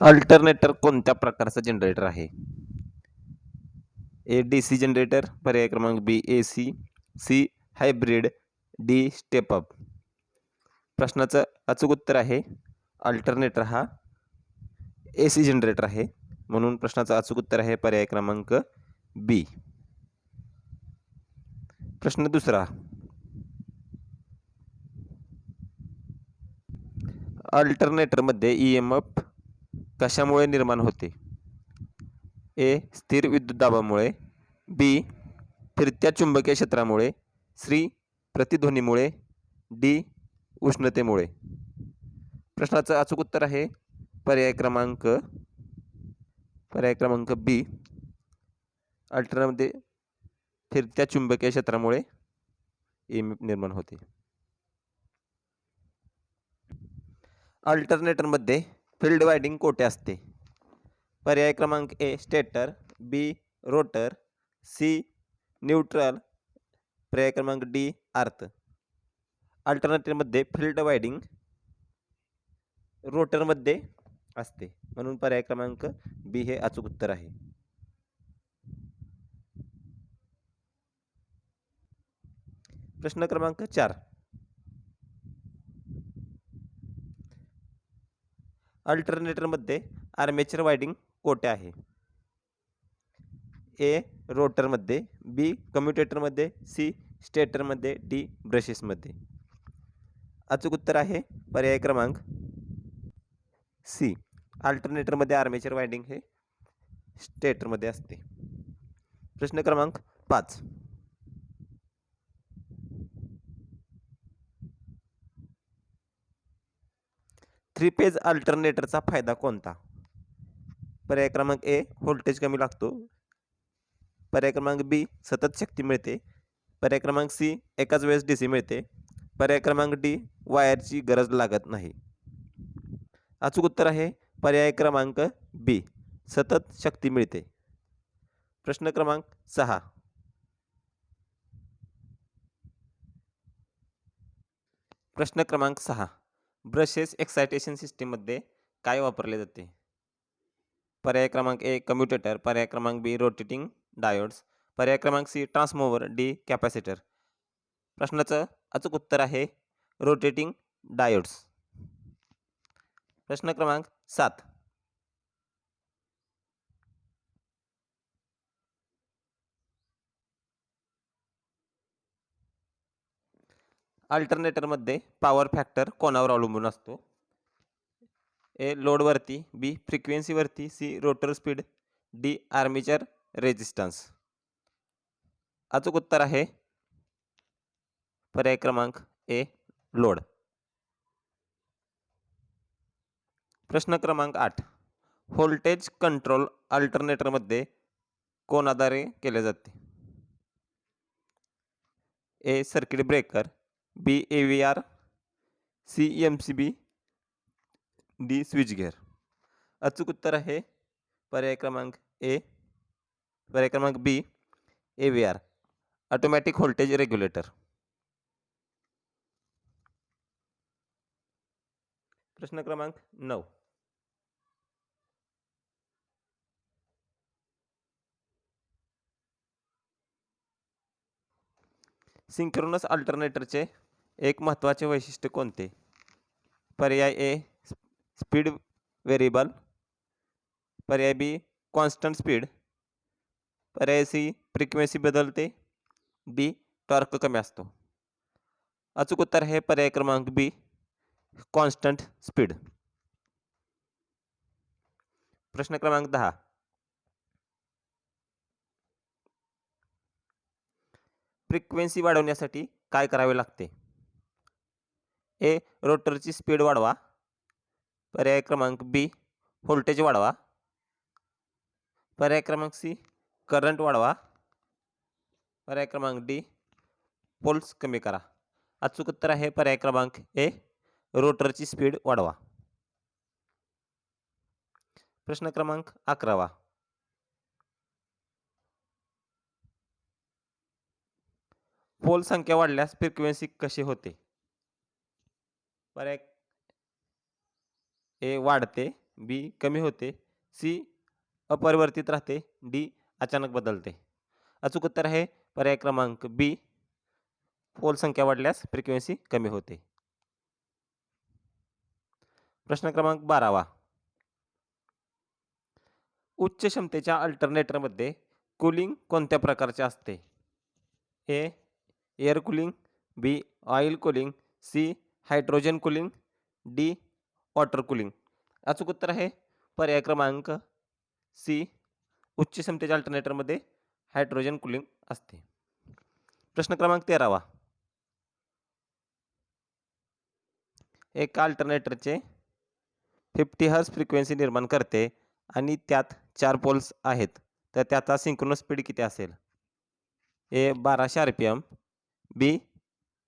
Alternator कोणत्या प्रकारचा generator आहे? ए डी सी जनरेटर पर्याय क्रमांक B A C C hybrid D step up प्रश्नाचं अचूक उत्तर आहे अल्टरनेटर हा ए सी जनरेटर आहे. म्हणून प्रश्नाचं अचूक उत्तर आहे पर्याय क्रमांक बी प्रश्न दुसरा. अल्टरनेटरमध्ये ई एम एफ कशामुळे निर्माण होते? ए. स्थिर विद्युत दाबामुळे बी. फिरत्या चुंबकीय क्षेत्रामुळे. श्री प्रतिध्वनीमुळे. डी. उष्णतेमुळे. प्रश्नाचं अचूक उत्तर आहे. पर्याय क्रमांक पर्याय क्रमांक बी. अल्टरमध्ये फिरत्या चुंबकीय क्षेत्रामुळे. एम निर्माण होते. अल्टरनेटरमध्ये फील्ड वायडिंग कोठे असते? पर्याय क्रमांक A stator B rotor C neutral. पर्याय क्रमांक डी आर्थ. अल्टरनेटिव्हमध्ये फील्ड वायडिंग रोटरमध्ये असते. म्हणून पर्याय क्रमांक बी हे अचूक उत्तर आहे. प्रश्न क्रमांक चार. अल्टरनेटरमध्ये आर्मेचर वायडिंग कोठे आहे? ए रोटरमध्ये बी कम्युटेटरमध्ये सी स्टेटरमध्ये डी ब्रशेसमध्ये अचूक उत्तर आहे पर्याय क्रमांक सी. अल्टरनेटरमध्ये आर्मेचर वायडिंग हे स्टेटरमध्ये असते. प्रश्न क्रमांक पाच. थ्री पेज अल्टरनेटरचा फायदा कोणता? पर्याय क्रमांक ए व्होल्टेज कमी लागतो. पर्याय क्रमांक बी सतत शक्ती मिळते. पर्याय क्रमांक सी एकाच वेळेस डी सी मिळते. पर्याय क्रमांक डी वायरची गरज लागत नाही. अचूक उत्तर आहे पर्याय क्रमांक बी सतत शक्ती मिळते. प्रश्न क्रमांक सहा. प्रश्न क्रमांक सहा. ब्रशेस एक्सायटेशन सिस्टीममध्ये काय वापरले जाते? पर्याय क्रमांक ए कम्युटेटर पर्याय क्रमांक बी रोटेटिंग डायोड्स पर्याय क्रमांक सी ट्रान्समोवर डी कॅपॅसिटर प्रश्नाचं अचूक उत्तर आहे रोटेटिंग डायोड्स प्रश्न क्रमांक सात. अल्टरनेटरमध्ये पॉवर फॅक्टर कोणावर अवलंबून असतो? ए लोडवरती B फ्रिक्वेन्सीवरती C rotor speed D armature resistance अचूक उत्तर आहे पर्याय क्रमांक ए लोड. प्रश्न क्रमांक आठ. व्होल्टेज कंट्रोल अल्टरनेटरमध्ये कोणाद्वारे केले जाते? A circuit breaker B A V R C M C B D switch gear अचूक उत्तर आहे पर्याय क्रमांक ए पर्याय क्रमांक B A V R automatic voltage regulator प्रश्न क्रमांक नऊ. सिंक्रोनस अल्टरनेटरचे एक महत्त्वाचे वैशिष्ट्य कोणते? पर्याय ए स्पीड व्हेरिएबल पर्याय बी कॉन्स्टंट स्पीड पर्याय सी फ्रिक्वेन्सी बदलते. बी टॉर्क कमी असतो. अचूक उत्तर आहे पर्याय क्रमांक बी कॉन्स्टंट स्पीड प्रश्न क्रमांक दहा. फ्रिक्वेन्सी वाढवण्यासाठी काय करावे लागते? ए रोटरची स्पीड वाढवा. पर्याय क्रमांक बी व्होल्टेज वाढवा. पर्याय क्रमांक सी करंट वाढवा. पर्याय क्रमांक डी पोल्स कमी करा. अचूक उत्तर आहे पर्याय क्रमांक ए रोटरची स्पीड वाढवा. प्रश्न क्रमांक अकरावा. पोल संख्या वाढल्यास फ्रिक्वेन्सी कशी होते? पर्याय ए वाढते बी कमी होते सी अपरिवर्तित राहते डी अचानक बदलते. अचूक उत्तर आहे पर्याय क्रमांक बी. पोल संख्या वाढल्यास फ्रिक्वेन्सी कमी होते. प्रश्न क्रमांक बारावा. उच्च क्षमतेच्या अल्टरनेटरमध्ये कूलिंग कोणत्या प्रकारचे असते? A air cooling B oil cooling C hydrogen cooling D water cooling. अचूक उत्तर आहे पर्याय क्रमांक सी उच्च क्षमतेच्या अल्टरनेटरमध्ये हायड्रोजन कूलिंग असते. प्रश्न क्रमांक तेरावा. एका अल्टरनेटरचे फिफ्टी हर्स फ्रिक्वेन्सी निर्माण करते आणि त्यात चार पोल्स आहेत. तर त्याचा सिंक्रोनस स्पीड किती असेल? ए बाराशे आर पी एम बी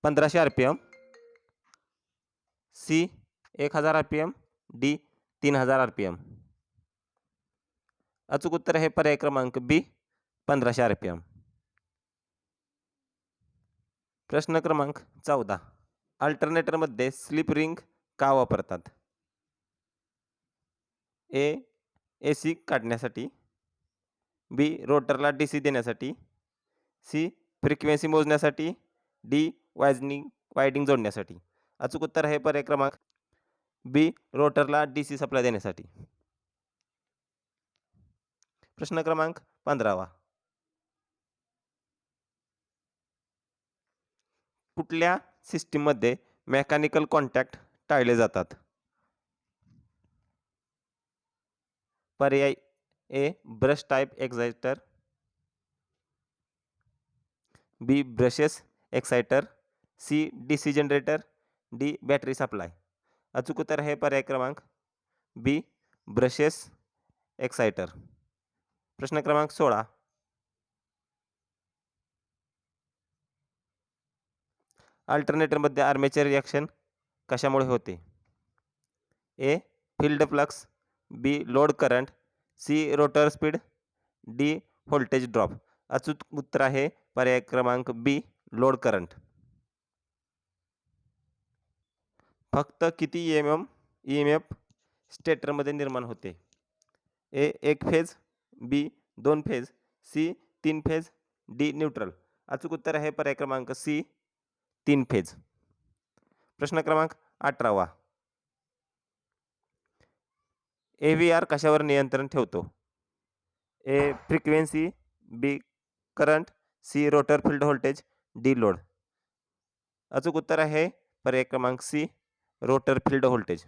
पंधराशे आर पी एम सी एक हजार आर पी एम डी तीन हजार आर पी एम अचूक उत्तर आहे पर्याय क्रमांक बी पंधराशे आर पी एम प्रश्न क्रमांक चौदा. अल्टरनेटरमध्ये स्लिप रिंग का वापरतात? ए ए सी काढण्यासाठी. बी रोटरला डी सी देण्यासाठी. सी फ्रिक्वेन्सी मोजण्यासाठी. डी वायजनिंग वायडिंग जोडण्यासाठी. अचूक उत्तर आहे पर्याय क्रमांक बी रोटरला डी सी सप्लाय देण्यासाठी. प्रश्न क्रमांक पंधरावा. कुठल्या सिस्टीममध्ये मेकॅनिकल कॉन्टॅक्ट टाळले जातात? पर्याय A brush type exciter B brushes exciter C D C generator. D battery supply. अचूक उत्तर आहे पर्याय क्रमांक बी ब्रशेस एक्सायटर. प्रश्न क्रमांक सोळा. अल्टरनेटरमध्ये आर्मेचर रिॲक्शन कशामुळे होते? A field flux B load current C rotor speed D voltage drop. अचूक उत्तर आहे पर्याय क्रमांक बी लोड करंट. फक्त किती E M M E M F स्टेटरमध्ये निर्माण होते. ए एक फेज बी दोन फेज सी तीन फेज डी न्यूट्रल अचूक उत्तर आहे पर्याय क्रमांक सी तीन फेज प्रश्न क्रमांक अठरावा. ए व्ही आर कशावर नियंत्रण ठेवतो? A frequency B current C rotor field voltage D load अचूक उत्तर आहे पर्याय क्रमांक सी रोटर फील्ड व्होल्टेज